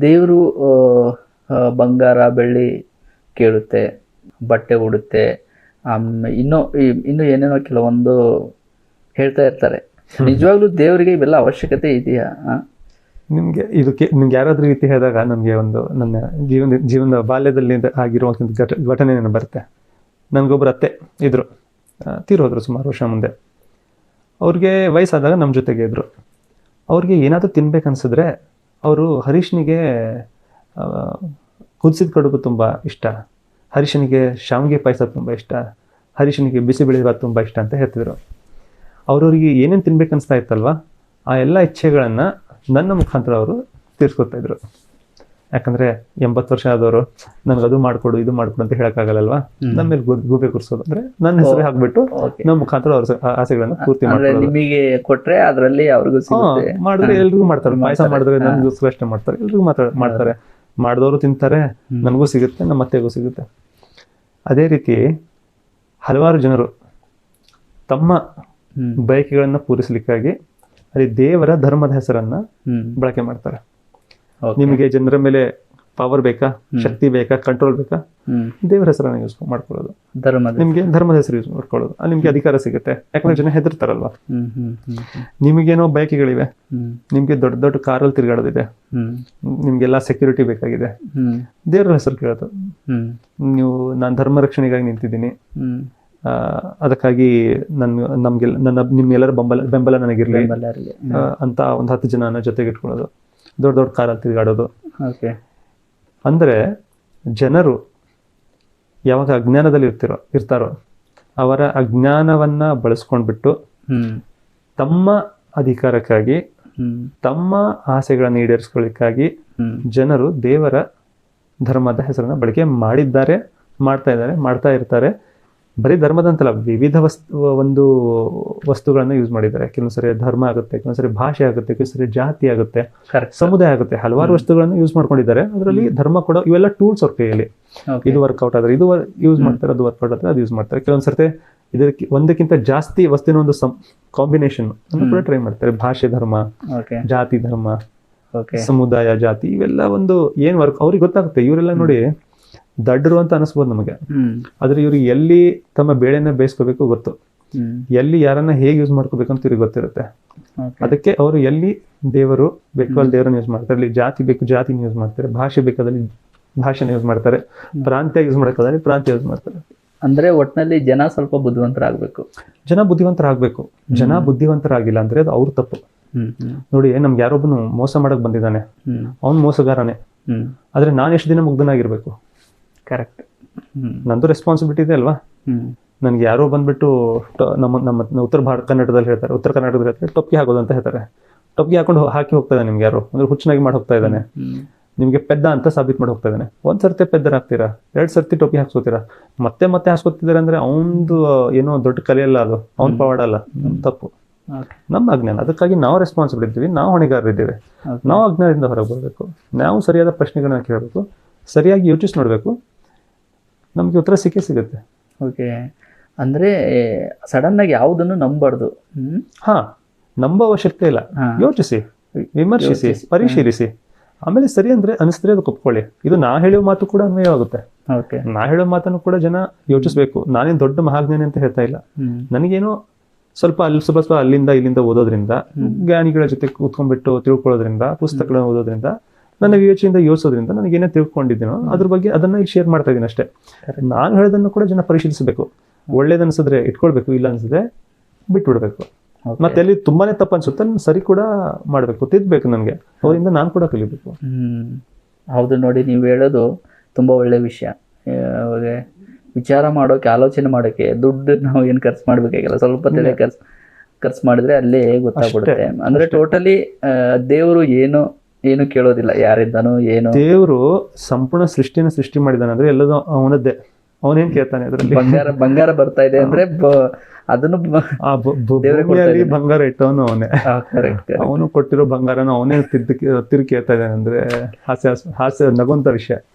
ದೇವರು ಬಂಗಾರ ಬೆಳ್ಳಿ ಕೇಳುತ್ತೆ ಬಟ್ಟೆ ಉಡುತ್ತೆ. ಇನ್ನೂ ಈ- ಇನ್ನೂ ಏನೇನೋ ಕೆಲವೊಂದು ಹೇಳ್ತಾ ಇರ್ತಾರೆ. ನಿಜವಾಗ್ಲೂ ದೇವರಿಗೆ ಇವೆಲ್ಲ ಅವಶ್ಯಕತೆ ಇದೆಯಾ? ನಿಮಗೆ ಇದಕ್ಕೆ ನಿಮ್ಗೆ ಯಾರಾದ್ರೂ ರೀತಿ ಹೇಳಿದಾಗ ನನಗೆ ಒಂದು ನನ್ನ ಜೀವನ ಜೀವನದ ಬಾಲ್ಯದಲ್ಲಿ ಆಗಿರುವಂಥ ಘಟ ಘಟನೆ ನೆನಪು ಬರುತ್ತೆ. ನನಗೊಬ್ಬರು ಅತ್ತೆ ಇದ್ರು. ಆ, ತೀರೋದ್ರು ಸುಮಾರು ವರ್ಷ ಮುಂದೆ. ಅವ್ರಿಗೆ ವಯಸ್ಸಾದಾಗ ನಮ್ಮ ಜೊತೆಗೆ ಇದ್ರು. ಅವ್ರಿಗೆ ಏನಾದರೂ ತಿನ್ಬೇಕನ್ಸಿದ್ರೆ ಅವರು ಹರೀಶ್ನಿಗೆ ಕುದಿಸಿದ ಕಡುಬು ತುಂಬ ಇಷ್ಟ. ಹರೀಶನಿಗೆ ಶಾವಿಗೆ ಪಾಯಸ ತುಂಬ ಇಷ್ಟ. ಹರೀಶನಿಗೆ ಬಿಸಿಬೇಳೆಬಾತ್ ತುಂಬ ಇಷ್ಟ ಅಂತ ಹೇಳ್ತಿದ್ರು. ಅವ್ರವ್ರಿಗೆ ಏನೇನು ತಿನ್ಬೇಕು ಅನಿಸ್ತಾ ಇತ್ತಲ್ವ? ಆ ಎಲ್ಲ ಇಚ್ಛೆಗಳನ್ನು ನನ್ನ ಮುಖಾಂತರ ಅವರು ತೀರಿಸ್ಕೊತಾ ಇದ್ರು. ಯಾಕಂದ್ರೆ ಎಂಬತ್ತು ವರ್ಷ ಆದವರು ನನ್ಗೆ ಅದು ಮಾಡ್ಕೊಡು ಇದು ಮಾಡ್ಕೊಡು ಅಂತ ಹೇಳಕ್ಕಾಗಲ್ಲವಾ ನಮ್ಮ ಮೇಲೆ ಗೂಬೆ ಕೂರಿಸೋದು. ಅಂದ್ರೆ ನನ್ನ ಹೆಸರು ಹಾಕ್ಬಿಟ್ಟು. ನಮ್ಮ ಮುಖಾಂತರ ಅವ್ರ ಆಸೆಗಳನ್ನ ಪೂರ್ತಿ ನಿಮಗೆ ಕೊಟ್ರೆ ಅದರಲ್ಲಿ ಅವ್ರಿಗೂ ಮಾಡಿದ್ರೆ ಎಲ್ರಿಗೂ ಮಾಡ್ತಾರೆ. ಪಾಯಸ ಮಾಡಿದ್ರೆ ನನ್ಗೂ ಅಷ್ಟೇ ಮಾಡ್ತಾರೆ. ಎಲ್ರಿಗೂ ಮಾತಾಡ ಮಾಡ್ತಾರೆ. ಮಾಡಿದವರು ತಿಂತಾರೆ ನನಗೂ ಸಿಗುತ್ತೆ ನಮ್ಮ ಅತ್ತೆಗೂ ಸಿಗುತ್ತೆ. ಅದೇ ರೀತಿ ಹಲವಾರು ಜನರು ತಮ್ಮ ಬಯಕೆಗಳನ್ನ ಪೂರೈಸಲಿಕ್ಕಾಗಿ ಅಲ್ಲಿ ದೇವರ ಧರ್ಮದ ಹೆಸರನ್ನ ಬಳಕೆ ಮಾಡ್ತಾರೆ. ನಿಮಗೆ ಜನರ ಮೇಲೆ ಪವರ್ ಬೇಕಾ? ಶಕ್ತಿ ಬೇಕಾ? ಕಂಟ್ರೋಲ್ ಬೇಕಾ? ದೇವರ ಹೆಸರನ್ನ ಯೂಸ್ ಮಾಡ್ಕೊಳ್ಳೋದು. ಧರ್ಮದ ನಿಮ್ಗೆ ಧರ್ಮದ ಹೆಸರು ಯೂಸ್ ಮಾಡ್ಕೊಳ್ಳೋದು. ಅಲ್ಲಿ ನಿಮ್ಗೆ ಅಧಿಕಾರ ಸಿಗುತ್ತೆ. ಯಾಕಂದ್ರೆ ಜನ ಹೆದರ್ತಾರಲ್ವಾ? ನಿಮಗೇನೋ ಬಯಕೆಗಳಿವೆ. ನಿಮ್ಗೆ ದೊಡ್ಡ ದೊಡ್ಡ ಕಾರಲ್ಲಿ ತಿರುಗಾಡೋದಿದೆ. ನಿಮ್ಗೆಲ್ಲ ಸೆಕ್ಯೂರಿಟಿ ಬೇಕಾಗಿದೆ. ದೇವರ ಹೆಸರು ಕೇಳೋದು. ನೀವು ನಾನು ಧರ್ಮ ರಕ್ಷಣೆಗಾಗಿ ನಿಂತಿದ್ದೀನಿ. ಅದಕ್ಕಾಗಿ ನನ್ ನಮ್ಗೆ ನನ್ನ ನಿಮ್ಗೆಲ್ಲರ ಬೆಂಬಲ ಬೆಂಬಲ ನನಗಿರ್ಲಿ. ಅಂತ ಒಂದು ಹತ್ತು ಜನನ ಜೊತೆಗೆ ಇಟ್ಕೊಳ್ಳೋದು. ದೊಡ್ಡ ದೊಡ್ಡ ಕಾರಲ್ಲಿ ತಿರುಗಾಡೋದು. ಓಕೆ. ಅಂದ್ರೆ ಜನರು ಯಾವಾಗ ಅಜ್ಞಾನದಲ್ಲಿ ಇರ್ತಿರೋ ಇರ್ತಾರೋ ಅವರ ಅಜ್ಞಾನವನ್ನ ಬಳಸ್ಕೊಂಡ್ಬಿಟ್ಟು ತಮ್ಮ ಅಧಿಕಾರಕ್ಕಾಗಿ ತಮ್ಮ ಆಸೆಗಳನ್ನು ಈಡೇರಿಸ್ಕೊಳ್ಳಿಕ್ಕಾಗಿ ಜನರು ದೇವರ ಧರ್ಮದ ಹೆಸರನ್ನ ಬಳಕೆ ಮಾಡಿದ್ದಾರೆ ಮಾಡ್ತಾ ಇದ್ದಾರೆ ಮಾಡ್ತಾ ಇರ್ತಾರೆ. ಬರೀ ಧರ್ಮದಂತಲ್ಲ ವಿವಿಧ ವಸ್ತು ಒಂದು ವಸ್ತುಗಳನ್ನ ಯೂಸ್ ಮಾಡಿದ್ದಾರೆ. ಕೆಲವೊಂದ್ಸರಿ ಧರ್ಮ ಆಗುತ್ತೆ ಕೆಲವೊಂದ್ಸರಿ ಭಾಷೆ ಆಗುತ್ತೆ ಕೆಲವೊಂದ್ಸರಿ ಜಾತಿ ಆಗುತ್ತೆ ಸಮುದಾಯ ಆಗುತ್ತೆ. ಹಲವಾರು ವಸ್ತುಗಳನ್ನು ಯೂಸ್ ಮಾಡ್ಕೊಂಡಿದ್ದಾರೆ. ಅದರಲ್ಲಿ ಧರ್ಮ ಕೂಡ ಇವೆಲ್ಲ ಟೂಲ್ಸ್ ಅವ್ರ ಕೈಯಲ್ಲಿ. ಇದು ವರ್ಕೌಟ್ ಆದ್ರೆ ಇದು ಯೂಸ್ ಮಾಡ್ತಾರೆ ಅದು ವರ್ಕೌಟ್ ಆದ್ರೆ ಅದು ಯೂಸ್ ಮಾಡ್ತಾರೆ. ಕೆಲವೊಂದ್ ಸರ್ತಿ ಇದಕ್ಕೆ ಒಂದಕ್ಕಿಂತ ಜಾಸ್ತಿ ವಸ್ತುವಿನ ಒಂದು ಕಾಂಬಿನೇಷನ್ ಅನ್ನು ಕೂಡ ಟ್ರೈ ಮಾಡ್ತಾರೆ. ಭಾಷೆ ಧರ್ಮ ಜಾತಿ ಧರ್ಮ ಸಮುದಾಯ ಜಾತಿ ಇವೆಲ್ಲ ಒಂದು ಏನ್ ವರ್ಕ್ ಅವ್ರಿಗೆ ಗೊತ್ತಾಗುತ್ತೆ. ಇವರೆಲ್ಲ ನೋಡಿ ದಡ್ಡರು ಅಂತ ಅನಿಸ್ಬೋದು ನಮಗೆ. ಆದ್ರೆ ಇವ್ರಿಗೆ ಎಲ್ಲಿ ತಮ್ಮ ಬೇಳೆನ ಬೇಯಿಸ್ಕೋಬೇಕು ಗೊತ್ತು. ಎಲ್ಲಿ ಯಾರನ್ನ ಹೇಗೆ ಯೂಸ್ ಮಾಡ್ಕೋಬೇಕು ಅಂತ ಇವ್ರಿಗೆ ಗೊತ್ತಿರುತ್ತೆ. ಅದಕ್ಕೆ ಅವರು ಎಲ್ಲಿ ದೇವರು ಬೇಕು ಅಲ್ಲಿ ದೇವರನ್ನ ಯೂಸ್ ಮಾಡ್ತಾರೆ ಇಲ್ಲಿ ಜಾತಿ ಬೇಕು ಜಾತಿನ ಯೂಸ್ ಮಾಡ್ತಾರೆ ಭಾಷೆ ಬೇಕಾದಲ್ಲಿ ಭಾಷೆನ ಯೂಸ್ ಮಾಡ್ತಾರೆ ಪ್ರಾಂತ್ಯ ಯೂಸ್ ಮಾಡೋಕ್ಕಾದ್ರೆ ಪ್ರಾಂತ್ಯ ಯೂಸ್ ಮಾಡ್ತಾರೆ. ಅಂದ್ರೆ ಒಟ್ಟಿನಲ್ಲಿ ಜನ ಸ್ವಲ್ಪ ಬುದ್ಧಿವಂತರಾಗಬೇಕು. ಜನ ಬುದ್ಧಿವಂತರಾಗಬೇಕು. ಜನ ಬುದ್ಧಿವಂತರಾಗಿಲ್ಲ ಅಂದ್ರೆ ಅದು ಅವ್ರ ತಪ್ಪು. ನೋಡಿ ನಮ್ಗೆ ಯಾರೊಬ್ಬನು ಮೋಸ ಮಾಡಕ್ ಬಂದಿದ್ದಾನೆ. ಅವನು ಮೋಸಗಾರನೇ. ಆದ್ರೆ ನಾನು ಎಷ್ಟು ದಿನ ಮುಗ್ಧನಾಗಿರ್ಬೇಕು? ಕರೆಕ್ಟ್ ನಂದು ರೆಸ್ಪಾನ್ಸಿಬಿಲಿಟಿ ಇದೆ ಅಲ್ವಾ? ನನಗೆ ಯಾರೋ ಬಂದ್ಬಿಟ್ಟು ನಮ್ಮ ನಮ್ಮ ಉತ್ತರ ಭಾರತ ಕನ್ನಡದಲ್ಲಿ ಹೇಳ್ತಾರೆ. ಉತ್ತರ ಕರ್ನಾಟಕದಲ್ಲಿ ಹೇಳ್ತಾರೆ ಟೊಪ್ಪಿಗೆ ಹಾಕೋದು ಅಂತ ಹೇಳ್ತಾರೆ. ಟೊಪ್ಪಿಗೆ ಹಾಕೊಂಡು ಹಾಕಿ ಹೋಗ್ತಾ ಇದ್ದಾನೆ ನಿಮ್ಗೆ ಯಾರು. ಅಂದ್ರೆ ಹುಚ್ಚನಾಗಿ ಮಾಡಿ ಹೋಗ್ತಾ ಇದ್ದಾನೆ. ನಿಮಗೆ ಪೆದ್ದ ಅಂತ ಸಾಬೀತ್ ಮಾಡಿ ಹೋಗ್ತಾ ಇದ್ದಾನೆ. ಒಂದ್ ಸರ್ತಿ ಪೆದ್ದರ್ ಹಾಕ್ತೀರಾ? ಎರಡ್ ಸರ್ತಿ ಟೊಪ್ಪಿ ಹಾಕ್ಸೋತೀರಾ ಮತ್ತೆ ಮತ್ತೆ ಹಾಕ್ಸ್ಕೊತಿದ್ದಾರೆ ಅಂದ್ರೆ ಅವನದು ಏನೋ ದೊಡ್ಡ ಕಲಿಯಲ್ಲ ಅದು. ಅವ್ನ್ ಪವಾಡ ಅಲ್ಲ. ನಮ್ ತಪ್ಪು. ನಮ್ಮ ಅಜ್ಞಾನ ಅದಕ್ಕಾಗಿ ನಾವು ರೆಸ್ಪಾನ್ಸಿಬಲ್ ಇದ್ದೀವಿ. ನಾವು ಹೊಣೆಗಾರರಿದ್ದೇವೆ. ನಾವು ಅಜ್ಞಾನದಿಂದ ಹೊರಗೆ ಬರಬೇಕು. ನಾವು ಸರಿಯಾದ ಪ್ರಶ್ನೆಗಳನ್ನ ಕೇಳಬೇಕು. ಸರಿಯಾಗಿ ಯೋಚಿಸಿ ನೋಡಬೇಕು. ನಮ್ಗೆ ಉತ್ತರ ಸಿಕ್ಕೇ ಸಿಗುತ್ತೆ. ಓಕೆ ಅಂದ್ರೆ ಸಡನ್ ಆಗಿ ಯಾವುದನ್ನು ನಂಬಾರ್ದು? ಹಾಂ ನಂಬೋ ಅವಶ್ಯಕತೆ ಇಲ್ಲ. ಯೋಚಿಸಿ ವಿಮರ್ಶಿಸಿ ಪರಿಶೀಲಿಸಿ. ಆಮೇಲೆ ಸರಿ ಅಂದ್ರೆ ಅನಿಸಿದ್ರೆ ಅದಕ್ಕೆ ಒಪ್ಕೊಳ್ಳಿ. ಇದು ನಾ ಹೇಳೋ ಮಾತು ಕೂಡ ಅನ್ವಯವಾಗುತ್ತೆ ಓಕೆ ನಾ ಹೇಳೋ ಮಾತನ್ನು ಕೂಡ ಜನ ಯೋಚಿಸ್ಬೇಕು. ನಾನೇನು ದೊಡ್ಡ ಮಹಾಜ್ಞಾನಿ ಅಂತ ಹೇಳ್ತಾ ಇಲ್ಲ. ನನಗೇನೋ ಸ್ವಲ್ಪ ಅಲ್ಲಿ ಸ್ವಲ್ಪ ಸ್ವಲ್ಪ ಅಲ್ಲಿಂದ ಇಲ್ಲಿಂದ ಓದೋದ್ರಿಂದ ಜ್ಞಾನಿಗಳ ಜೊತೆ ಕೂತ್ಕೊಂಡ್ಬಿಟ್ಟು ತಿಳ್ಕೊಳ್ಳೋದ್ರಿಂದ ಪುಸ್ತಕಗಳನ್ನ ಓದೋದ್ರಿಂದ ನನ್ನ ವಿವೇಚನೆಯಿಂದ ಯೋಚಿಸೋದ್ರಿಂದ ನನಗೆ ಏನೇ ತಿಳ್ಕೊಂಡಿದ್ದೀನೋ ಅದ್ರ ಬಗ್ಗೆ ಅದನ್ನ ಇಲ್ಲಿ ಶೇರ್ ಮಾಡ್ತಾ ಇದ್ದೀನಿ ಅಷ್ಟೇ. ನಾನು ಹೇಳೋದನ್ನು ಕೂಡ ಜನ ಪರಿಶೀಲಿಸಬೇಕು. ಒಳ್ಳೇದು ಅನ್ಸಿದ್ರೆ ಇಟ್ಕೊಳ್ಬೇಕು ಇಲ್ಲ ಅನ್ಸಿದ್ರೆ ಬಿಟ್ಬಿಡ್ಬೇಕು. ಮತ್ತೆ ಅಲ್ಲಿ ತುಂಬಾನೇ ತಪ್ಪು ಅನ್ಸುತ್ತೆ ಸರಿ ಕೂಡ ಮಾಡ್ಬೇಕು ತಿದ್ಬೇಕು ನನಗೆ. ಅವರಿಂದ ನಾನು ಕೂಡ ಕಲಿಬೇಕು. ಹೌದು ನೋಡಿ ನೀವು ಹೇಳೋದು ತುಂಬಾ ಒಳ್ಳೆ ವಿಷಯ. ಇವಾಗ ವಿಚಾರ ಮಾಡೋಕೆ ಆಲೋಚನೆ ಮಾಡೋಕೆ ದುಡ್ಡು ನಾವು ಏನು ಖರ್ಚು ಮಾಡ್ಬೇಕಾಗಿಲ್ಲ. ಸ್ವಲ್ಪ ತಲೆ ಖರ್ಚು ಖರ್ಚು ಮಾಡಿದ್ರೆ ಅಲ್ಲೇ ಗೊತ್ತಾಗ್ಬಿಡುತ್ತೆ. ಅಂದ್ರೆ ಟೋಟಲಿ ದೇವರು ಏನು ಏನು ಕೇಳೋದಿಲ್ಲ ಯಾರಿಂದನೂ ಏನು. ದೇವರು ಸಂಪೂರ್ಣ ಸೃಷ್ಟಿನ ಸೃಷ್ಟಿ ಮಾಡಿದಾನೆ ಅಂದ್ರೆ ಎಲ್ಲದೂ ಅವನದ್ದೇ. ಅವನೇನ್ ಕೇಳ್ತಾನೆ ಅದರಲ್ಲಿ? ಬಂಗಾರ ಬಂಗಾರ ಬರ್ತಾ ಇದೆ ಅಂದ್ರೆ ಅದನ್ನು ಭೂಮಿಯಲ್ಲಿ. ಬಂಗಾರ ಇಟ್ಟವನು ಅವನೇ. ಅವನು ಕೊಟ್ಟಿರೋ ಬಂಗಾರನ ಅವನೇ ತಿರ್ಗಿ ತಿರುಗಿ ಕೇಳ್ತಾ ಇದ್ದಾನೆ ಅಂದ್ರೆ ಹಾಸ್ಯ ಹಾಸ್ಯ ನಗುವಂತ ವಿಷಯ.